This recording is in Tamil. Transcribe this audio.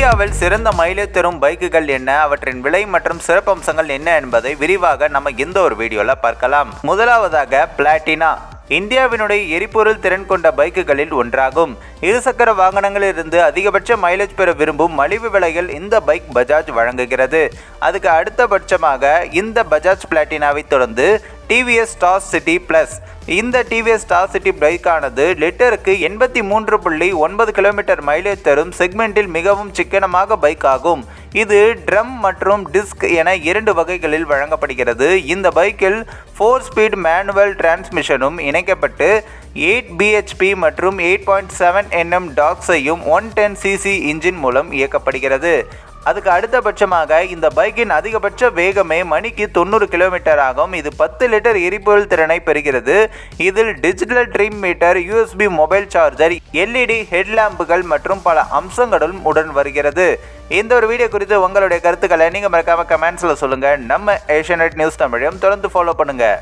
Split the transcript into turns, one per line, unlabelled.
இந்தியாவில் சிறந்த மைலேஜ் தரும் பைக்குகள் என்ன? அவற்றின் விலை மற்றும் சிறப்பம்சங்கள் என்ன என்பதை விரிவாக நம்ம இந்த ஒரு வீடியோல பார்க்கலாம். முதலாவதாக பிளாட்டினா. இந்தியாவினுடைய எரிபொருள் திறன் கொண்ட பைக்குகளில் ஒன்றாகும். இருசக்கர வாகனங்களிலிருந்து அதிகபட்ச மைலேஜ் பெற விரும்பும் மலிவு விலையில் இந்த பைக் பஜாஜ் வழங்குகிறது. அதுக்கு அடுத்தபட்சமாக இந்த பஜாஜ் பிளாட்டினாவை தொடர்ந்து டிவிஎஸ் ஸ்டார் சிட்டி பிளஸ். இந்த டிவிஎஸ் ஸ்டார் சிட்டி பைக்கானது லிட்டருக்கு எண்பத்தி மூன்று புள்ளி ஒன்பது கிலோமீட்டர் மைலேஜ் தரும் செக்மெண்டில் மிகவும் சிக்கனமாக பைக் ஆகும் இது ட்ரம் மற்றும் டிஸ்க் என இரண்டு வகைகளில் வழங்கப்படுகிறது. இந்த பைக்கில் ஃபோர் ஸ்பீட் மேனுவல் டிரான்ஸ்மிஷனும் இணைக்கப்பட்டு எயிட் பிஹெச்பி மற்றும் எயிட் பாயிண்ட் செவன் என்எம் டாக்ஸையும் ஒன் டென் சிசி இன்ஜின் மூலம் இயக்கப்படுகிறது. அதுக்கு அடுத்தபட்சமாக இந்த பைக்கின் அதிகபட்ச வேகமே மணிக்கு தொண்ணூறு கிலோமீட்டர் ஆகும். இது பத்து லிட்டர் எரிபொருள் திறனை பெறுகிறது. இதில் digital dream meter USB mobile charger LED ஹெட்லாம்புகள் மற்றும் பல அம்சங்களும் உடன் வருகிறது. இந்த ஒரு வீடியோ குறித்து உங்களுடைய கருத்துக்களை நீங்கள் மறக்காம கமெண்ட்ஸில் சொல்லுங்கள் நம்ம ஏஷியநெட் நியூஸ் தமிழையும் தொடர்ந்து ஃபாலோ பண்ணுங்கள்